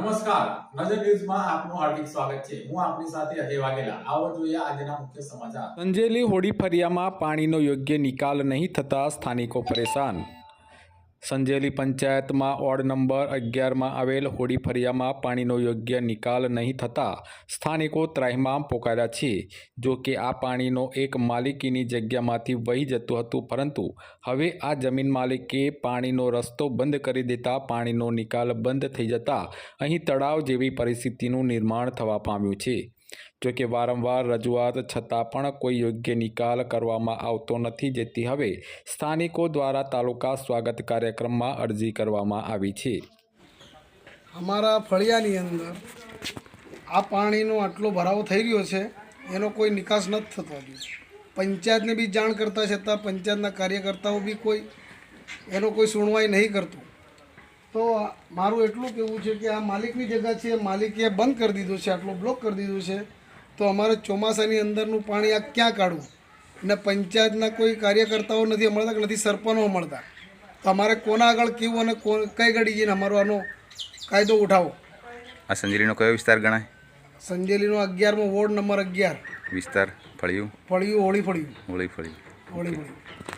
નમસ્કાર. નજર ન્યૂઝમાં આપનું હાર્દિક સ્વાગત છે. હું આપની સાથે અજય વાઘેલા. આવો જોઈએ આજના મુખ્ય સમાચાર. સંજેલી હોડી ફરિયામાં પાણીનો યોગ્ય નિકાલ નહીં થતા સ્થાનિકો પરેશાન. સંજેલી પંચાયતમાં ઓર્ડ નંબર અગિયારમાં આવેલ હોડી ફરિયામાં પાણીનો યોગ્ય નિકાલ નહીં થતા સ્થાનિકો ત્રાહિમામ પોકાર્યા છે. જો કે આ પાણીનો એક માલિકીની જગ્યામાંથી વહી જતું હતું, પરંતુ હવે આ જમીન માલિકે પાણીનો રસ્તો બંધ કરી દેતા પાણીનો નિકાલ બંધ થઈ જતા અહીં તળાવ જેવી પરિસ્થિતિનું નિર્માણ થવા પામ્યું છે. જો કે વારંવાર રજૂઆત છતાં પણ કોઈ યોગ્ય નિકાલ કરવામાં આવતો નથી જેથી હવે સ્થાનિકો દ્વારા તાલુકા સ્વાગત કાર્યક્રમમાં અરજી કરવામાં આવી છે. અમારા ફળિયાની અંદર આ પાણીનો આટલો ભરાવો થઈ રહ્યો છે, એનો કોઈ નિકાસ નથી થતો પંચાયતને બી જાણ કરતા છતાં પંચાયતના કાર્યકર્તાઓ બી કોઈ એનો કોઈ સુણવાઈ નહીં કરતું. તો મારું એટલું કહેવું છે કે આ માલિકની જગ્યા છે, માલિકે બંધ કરી દીધું છે, આટલો બ્લોક કરી દીધું છે. તો અમારે ચોમાસાની અંદરનું પાણી આ ક્યાં કાઢવું? ને પંચાયતના કોઈ કાર્યકર્તાઓ નથી મળતા કે નથી સરપંચો મળતા. તો અમારે કોના આગળ કેવું અને કઈ ઘડી જઈને અમારો આનો કાયદો ઉઠાવો? આ સંજેલીનો કયો વિસ્તાર ગણાય? સંજેલીનો અગિયારમો વોર્ડ નંબર અગિયાર. વિસ્તાર ફળિયું? ફળિયું હોળી ફળિયું. હોળી ફળિયું. હોળી ફળિયું.